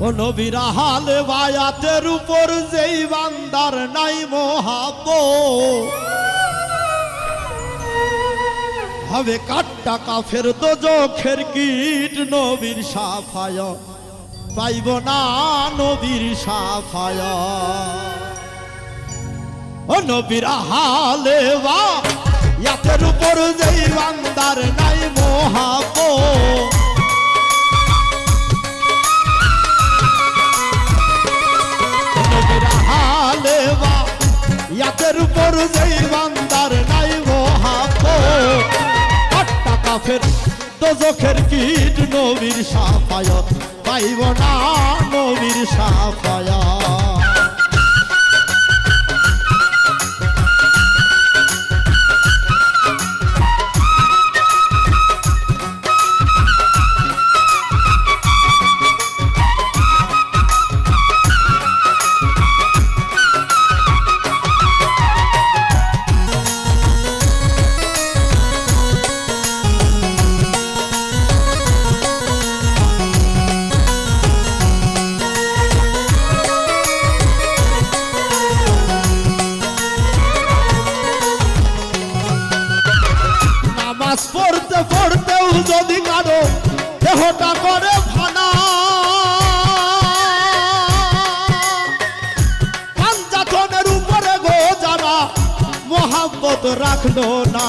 ও নবীরা হালে বায়াতের উপর যেই বান্দার নাই মহাব হবে কাট্টা কাফের দোজখের কীট, নবীর সাফায় পাইব না নবীর সাফায় ও নবীরা হালে বা ইয়াতের উপর যেই বান্দার নাই মহাব ইয়াতের উপর যেই বান্দার নাই মহাব আটটা কাফের, দোজখের কীট, নবীর সাফায়ত। পাইব না নবীর সাফায়ত। যদি কারও দেহটা করে ভানা পাঞ্জাতনের উপরে গো যারা মোহাম্মত রাখল না।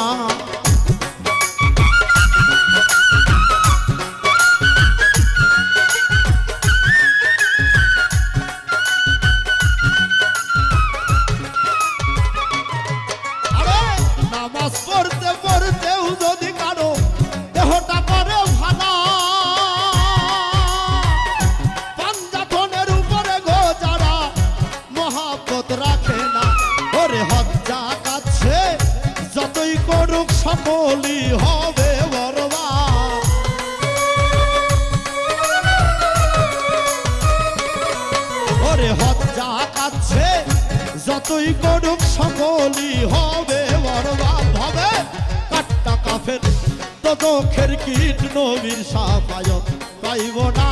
করুক সকলই হবে বরবা ওরে হজ্জা কাছে যতই করুক সকলই হবে বরবাদ। হবে কাট্টা কাফের তদখের কীট নবীর সাফায়ত, পাইব না।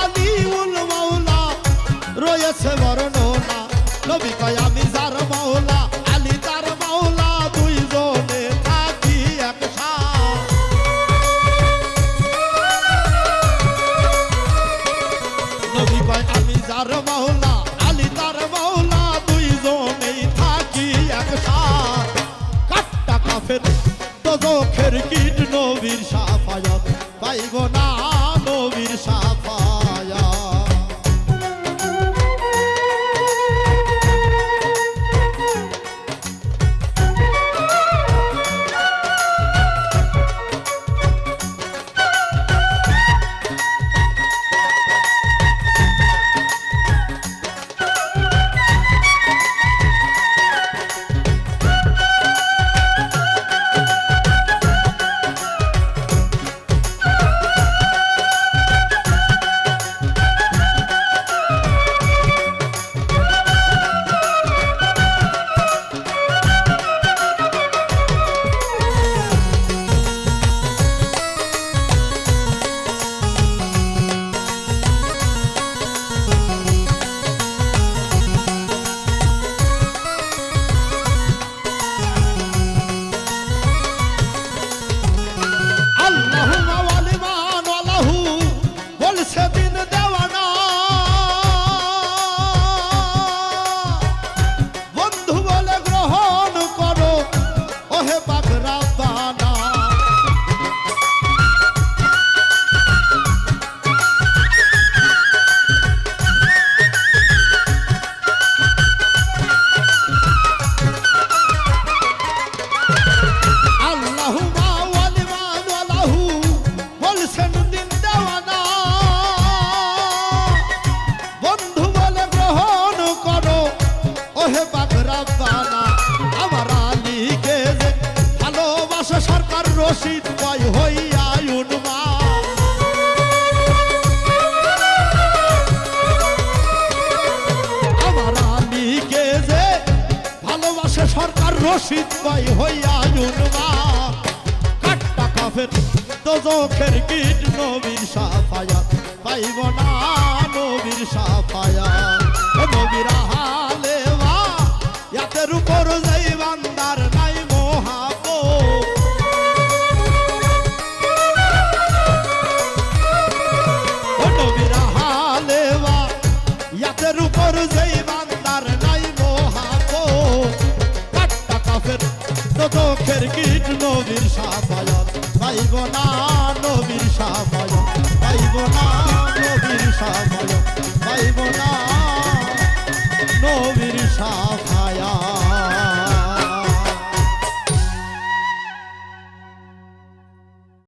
আলিউল মাওলা রয়েছে বর্ণনা। নবী কয় আমি যার মাওলা। আমি যার ওহে বাগরাবানা আমার আলীকে যে ভালোবাসো সরকার রশিদ বয় হইয়া সরকার রশিদ বয় হইয়া উন্মা কাটটা কাফের তো চোখের কীট নবীর সাফায়াত পাইব না নবী যাই বান্দার নাই মহাবো কাট্টা কাফের কীট সাফায়াত পাইব না নবীর সাফায়াত। পাইব না নবীর সাফায়াত পাইব না নবীর সাফায়াত।